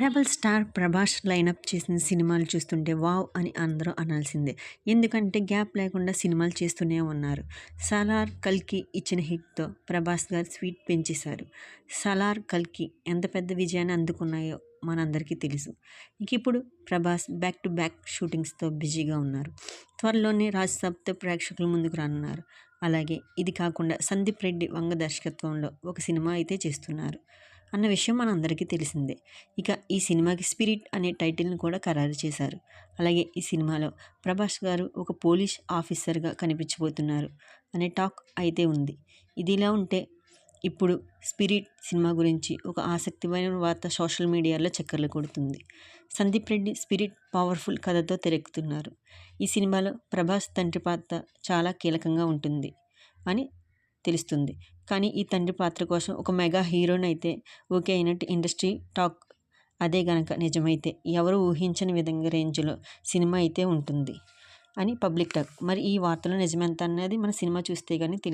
Rebel star Prabhas lineup చేసిన సినిమాలు చూస్తుంటే వావ్ అని అందరూ అనాల్సిందే. ఎందుకంటే గ్యాప్ లేకుండా సినిమాలు చేస్తూనే ఉన్నారు. సలార్ కల్కి ఇచ్చిన హిట్తో ప్రభాస్ గారు స్వీట్ పెంచేశారు. సలార్ కల్కి ఎంత పెద్ద విజయాన్ని అందుకున్నాయో మనందరికీ తెలుసు. ఇక ఇప్పుడు ప్రభాస్ బ్యాక్ టు బ్యాక్ షూటింగ్స్తో బిజీగా ఉన్నారు. త్వరలోనే రాజ్ సాబ్తో ప్రేక్షకుల ముందుకు రానున్నారు. అలాగే ఇది కాకుండా సందీప్ రెడ్డి వంగ దర్శకత్వంలో ఒక సినిమా అయితే చేస్తున్నారు. అన్న విషయం మన అందరికీ తెలిసిందే. ఇక ఈ సినిమాకి స్పిరిట్ అనే టైటిల్ని కూడా ఖరారు చేశారు. అలాగే ఈ సినిమాలో ప్రభాస్ గారు ఒక పోలీస్ ఆఫీసర్గా కనిపించబోతున్నారు అనే టాక్ అయితే ఉంది. ఇదిలా ఉంటే ఇప్పుడు స్పిరిట్ సినిమా గురించి ఒక ఆసక్తిమైన వార్త సోషల్ మీడియాలో చక్కర్లు కొడుతుంది. సందీప్ రెడ్డి స్పిరిట్ పవర్ఫుల్ కథతో తెరెక్కుతున్నారు ఈ సినిమాలో ప్రభాస్ తండ్రి పాత్ర చాలా కీలకంగా ఉంటుంది అని తెలుస్తుంది. కానీ ఈ తండ్రి పాత్ర కోసం ఒక మెగా హీరోని అయితే ఓకే అయినట్టు ఇండస్ట్రీ టాక్ అదే గనక నిజమైతే ఎవరు ఊహించని విధంగా రేంజ్లో సినిమా అయితే ఉంటుంది అని పబ్లిక్ టాక్. మరి ఈ వార్తలు నిజమెంత అన్నది మన సినిమా చూస్తే కానీ తెలియదు